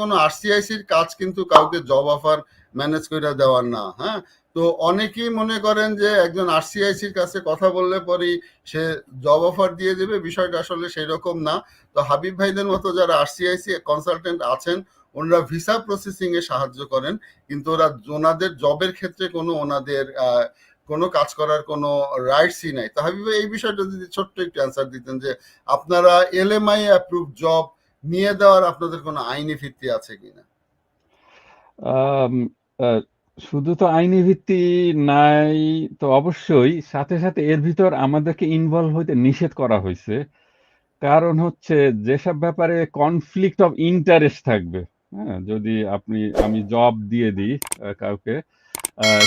কোনো আরসিআইসির কাজ কিন্তু কাউকে জব অফার ম্যানেজ করে দেওয়ার না হ্যাঁ? তো অনেকেই মনে করেন যে একজন আরসিআইসির কাছে কথা বললে পরেই সে জব অফার দিয়ে দেবে, বিষয়টা আসলে সেই রকম না। তো হাবিব ভাইদের মতো যারা আরসিআইসি কনসালটেন্ট আছেন, ওনারা ভিসা প্রসেসিং এ সাহায্য করেন, কিন্তু ওরা ওনাদের জবের ক্ষেত্রে কোনো ওনাদের কোনো কাজ করার কোনো রাইটসই নাই। তো হাবিব এই বিষয়টা যদি ছোট্ট একটু অ্যান্সার দিতেন যে আপনারা এলএমআই অ্যাপ্রুভ জব নিয়ে দেওয়ার আপনাদের কোনো আইনি ভিত্তি আছে কিনা? শুধু তো আইনি ভিত্তি নাই, তো অবশ্যই। সাথে সাথে এর ভিতর আমাদেরকে ইনভলভ হইতে নিষেধ করা হয়েছে কারণ হচ্ছে যেসব ব্যাপারে কনফ্লিক্ট অফ ইন্টারেস্ট থাকবে হ্যাঁ যদি আপনি, আমি জব দিয়ে দিই কাউকে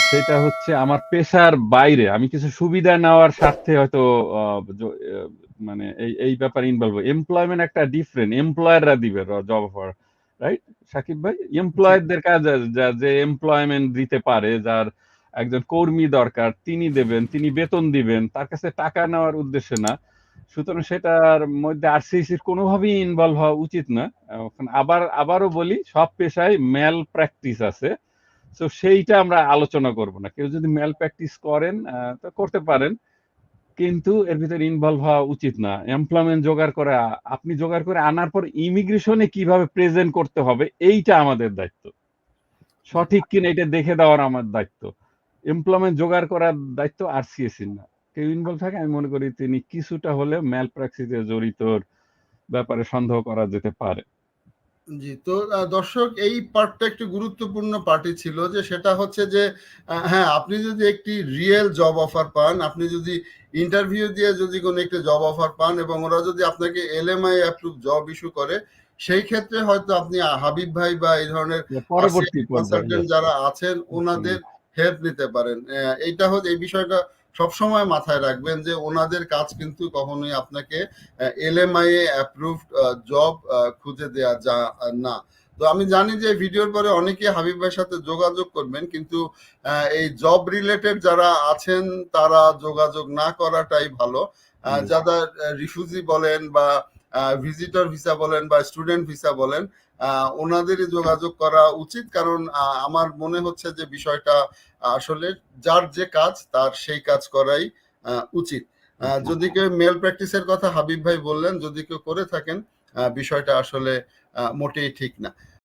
সেটা হচ্ছে আমার পেশার বাইরে। আমি কিছু সুবিধা নেওয়ার স্বার্থে হয়তো মানে এই এই ব্যাপারে ইনভলভ এমপ্লয়মেন্ট একটা ডিফারেন্ট এমপ্লয়াররা দিবে জব অফার রাইট সাকিব ভাই? এমপ্লয়ারদের কাজ যা- যে এমপ্লয়মেন্ট দিতে পারে, যার একজন কর্মী দরকার, তিনি দেবেন, তিনি বেতন দিবেন, তার কাছে টাকা নেওয়ার উদ্দেশ্যে না। সুতরাং সেটার মধ্যে আরসিসির কোনোভাবেই ইনভলভ হওয়া উচিত না। আবার, আবারও বলি, সব পেশায় ম্যাল প্র্যাকটিস আছে। তো সেইটা আমরা আলোচনা করব না। কেউ যদি ম্যাল প্র্যাকটিস করেন তো করতে পারেন। কিন্তু এর ভিতরে ইনভলভ হওয়া উচিত না। এমপ্লয়মেন্ট জোগাড় করে, আপনি জোগাড় করে আনার পর ইমিগ্রেশনে কীভাবে প্রেজেন্ট করতে হবে, এইটা আমাদের দায়িত্ব। সঠিক কিনা এটা দেখে দেওয়ার আমার দায়িত্ব। এমপ্লয়মেন্ট জোগাড় করার দায়িত্ব আর সিএসির না। কেউ ইনভলভ থাকে, আমি মনে করি তিনি কিছুটা হলে ম্যাল প্র্যাকটিসে জড়িতর ব্যাপারে সন্দেহ করা যেতে পারে। জি তো দর্শক এই পার্টটা একটু গুরুত্বপূর্ণ পার্টি ছিল যে সেটা হচ্ছে যে হ্যাঁ আপনি যদি একটি রিয়েল জব অফার পান আপনি যদি ইন্টারভিউ দিয়ে যদি কোনো একটি জব অফার পান এবং ওরা যদি আপনাকে এলএমআই অ্যাপ্রুভ জব ইস্যু করে সেই ক্ষেত্রে হয়তো আপনি হাবিব ভাই বা এই ধরনের পরবর্তী যারা আছেন ওনাদের হেল্প নিতে পারেন। এইটা হচ্ছে এই বিষয়টা সবসময় মাথায় রাখবেন যে ওনাদের কাজ কিন্তু কখনোই আপনাকে এলএমআই অ্যাপ্রুভড জব খুঁজে দেয়া যা না তো আমি জানি যে ভিডিওর পরে অনেকে হাবিব ভাইয়ের সাথে যোগাযোগ করবেন কিন্তু এই জব রিলেটেড যারা আছেন তারা যোগাযোগ না করাটাই ভালো। যারা রিফিউজি বলেন বা ভিজিটর ভিসা বলেন বা স্টুডেন্ট ভিসা বলেন ওনাদেরই যোগাযোগ করা উচিত। কারণ আমার মনে হচ্ছে যে বিষয়টা আসলে যার যে কাজ তার সেই কাজ করাই উচিত। যদি কেউ মেল প্র্যাকটিসের কথা হাবিব ভাই বললেন যদি কেউ করে থাকেন বিষয়টা আসলে মোটেই ঠিক না।